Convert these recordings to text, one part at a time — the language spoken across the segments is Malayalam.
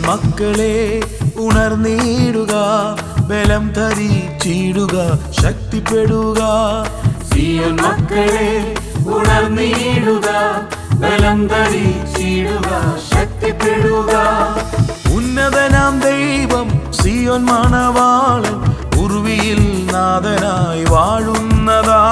മക്കളെ ഉണർന്നിടുക ബലം ധരിച്ചിടുക ശക്തിപ്പെടുക. സിയോൻ മക്കളെ ഉണർന്നിടുക ബലം ധരിച്ചിടുക ശക്തിപ്പെടുക. ഉന്നതനാം ദൈവം സിയോൻ മണവാളൻ ഉറുവിയിൽ നാഥനായി വാഴുന്നതാ.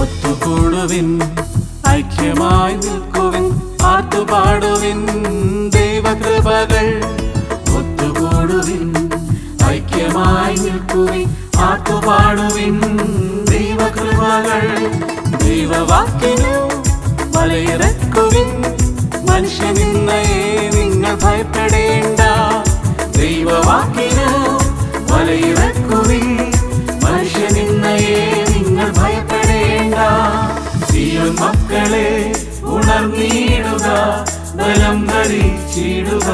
ഒത്തുകൂടുവിൻ ഐക്യമായി നിൽക്കുവിൻ പാട്ടുപാടുവിൻ ദൈവകൃപകൾ. ഒത്തുകൂടുവിൻ ഐക്യമായി നിൽക്കുവിൻ പാട്ടുപാടുവിൻ ദൈവകൃപകൾ ദൈവവാക്കിനു മലയിറക്കുവിൻ മനുഷ്യനിന്നയെ നിങ്ങൾ ഭയപ്പെടേണ്ട ദൈവവാക്കിനു മലയിറക്കുവിൻ മനുഷ്യനിന്നയെ നിങ്ങൾ ഭയപ്പെടേണ്ട ദൈവ മക്കളെ ഉണർന്നിടുക ബലം ധരിച്ചിടുക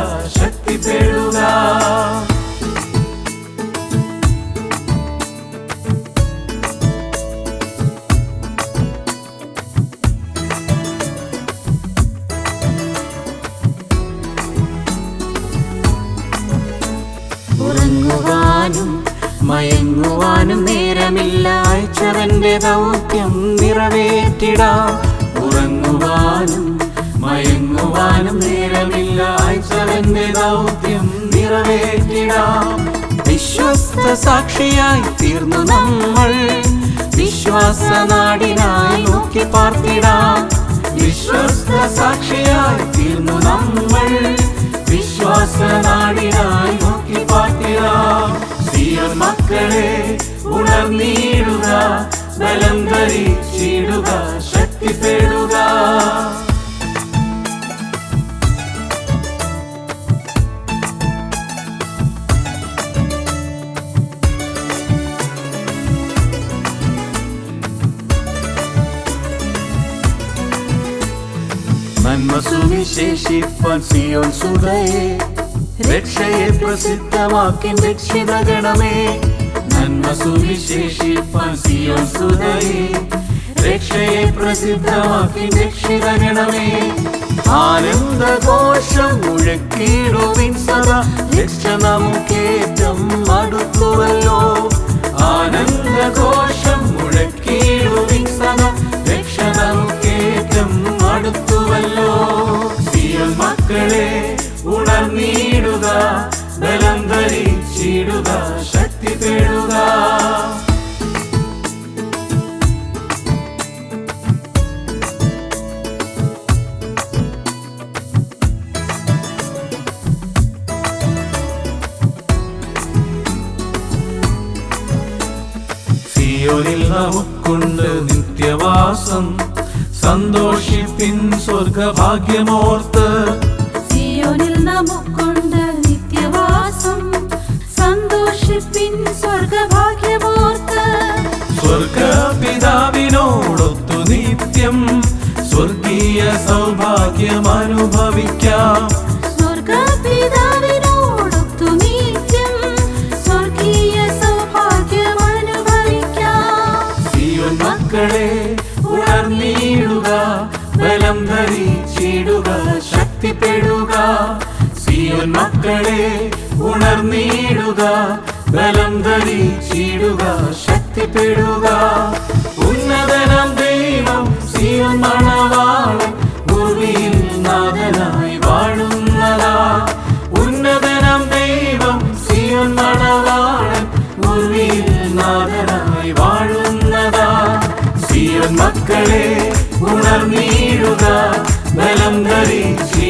ഉറങ്ങുവാനും മയങ്ങുവാനും നേരമില്ല. അയച്ചവന്റെ ദൗത്യം നിറവേറ്റിടാം. ഉറങ്ങുവാനും മയങ്ങുവാനും നേരമില്ല. അയച്ചവന്റെ ദൗത്യം നിറവേറ്റിടാം. വിശ്വസ്ത സാക്ഷിയായി തീർന്നു നമ്മൾ. വിശ്വാസ നാടിനായി നോക്കി പാർത്തിടാം. വിശ്വസ്ത സാക്ഷിയായി തീർന്നു നമ്മൾ. വിശ്വാസ നാടിനായി സിയോൻ മക്കളെ ഉണർന്നിടുക ബലം ധരിച്ചിടുക ശക്തിപ്പെടുക നന്മ സുവിശേഷിപ്പാൻ സിയോൻ സുതയെ രക്ഷയെ പ്രസിദ്ധമാക്കി രക്ഷിതഗണമേ. നന്മ സുവിശേഷിപ്പാൻ സിയോൻ സുതയെ രക്ഷയെ പ്രസിദ്ധമാക്കി രക്ഷിതഗണമേ. ആനന്ദഘോഷം മുഴക്കിടുവിൻ സദാ രക്ഷ നമുക്കേറ്റം സിയോനിൽ നമുക്കുണ്ട് നിത്യവാസം. സന്തോഷിപ്പിൻ സ്വർഗഭാഗ്യമോർത്ത്. സിയോനിൽ നമുക്കുണ്ട് നിത്യവാസം. സന്തോഷിപ്പിൻ സ്വർഗഭാഗ്യമോർത്ത്. സ്വർഗപിതാവിനോടൊത്തു നിത്യം സ്വർഗീയ സൗഭാഗ്യം അനുഭവിക്കാം. മക്കളെ ഉണർന്നിടുക ബലം ധരിച്ചിടുക ശക്തിപ്പെടുക ഉന്നതനം ദൈവം സിയോൻ മണവാളൻ ഭൂമിയിൽ നാഥനായി വാഴുന്നതാ. ഉന്നതനം ദൈവം സിയോൻ മണവാളൻ ഭൂമിയിൽ നാഥനായി വാഴുന്നതാ. സിയോൻ മക്കളെ ഉണർന്നിടുക ബലം ധരിച്ച്